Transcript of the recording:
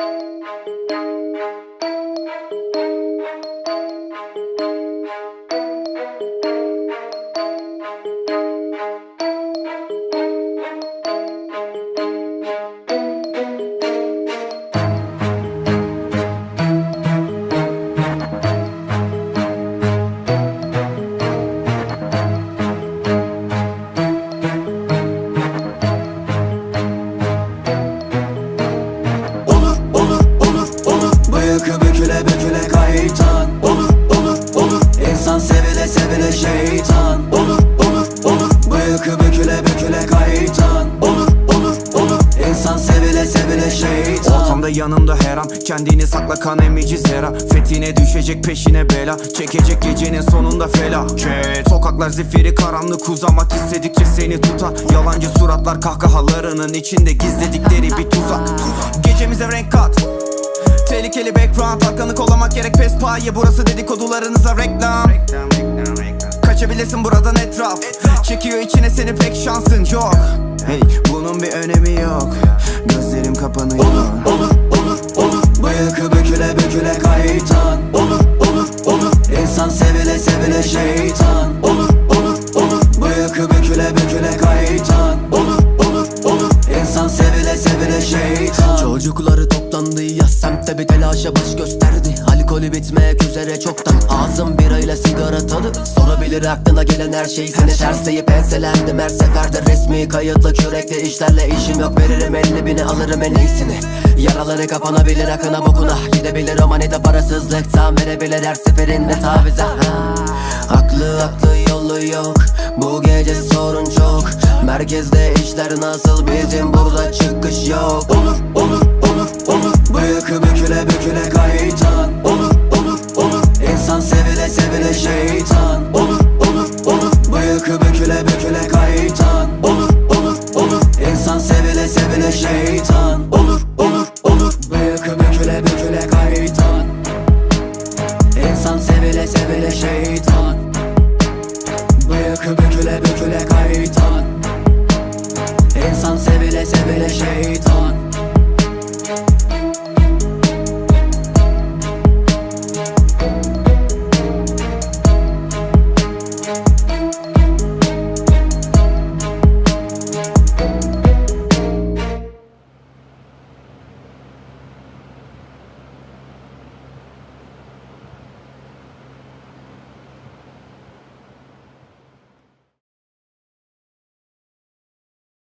Olur kaytan Olur olur olur. İnsan sevile sevile şeytan. Olur olur olur. Bıyıkı büküle büküle kaytan. Olur olur olur. İnsan sevile sevile şeytan. Ortamda yanımda her an. Kendini sakla kan emici zera. Fethine düşecek peşine bela. Çekecek gecenin sonunda felaket Sokaklar zifiri karanlık. Uzamak istedikçe seni tutar. Yalancı suratlar kahkahalarının içinde gizledikleri bir tuzak. Gecemize renk kat Tehlikeli background Arkanı kollamak gerek pespaye Burası dedikodularınıza reklam. Kaçabilirsin buradan etraf. Çekiyor içine seni pek şansın yok. Hey bunun bir önemi yok. Gözlerim kapanıyor. Olur olur olur olur. Bıyıkı büküle büküle kaytan Olur olur olur. İnsan sevile sevile şeytan. Olur olur olur. Bıyıkı büküle büküle kaytan Olur olur olur. İnsan sevile sevile şeytan. Çocukları toplandı semtte bir telaşa baş gösterdi. Alkolü bitmek üzere çoktan. Ağzım birayla sigara tadı. Sorabilir aklına gelen her şey seni tersleyip enselendim. Her seferde Resmi kayıtlı kürekli işlerle işim yok. Veririm elli bini alırım en iyisini. Yaraları kapanabilir akına bokuna. Gidebilir o manita parasızlıktan verebilir. Her seferinde tavize. Ha. Aklı aklı yolu yok. Bu gece sorun çok. Merkezde işler nasıl? Bizim burada çıkış yok. Olur olur olur Bıyıkı büküle büküle kaytan Olur olur olur İnsan sevile sevile şeytan. Olur olur olur Bıyıkı büküle büküle kaytan Olur olur olur İnsan sevile sevile şeytan. Olur olur olur Bıyıkı büküle büküle kaytan İnsan sevile sevile şeytan. Bıyıkı büküle büküle kaytan İnsan sevile sevile şeytan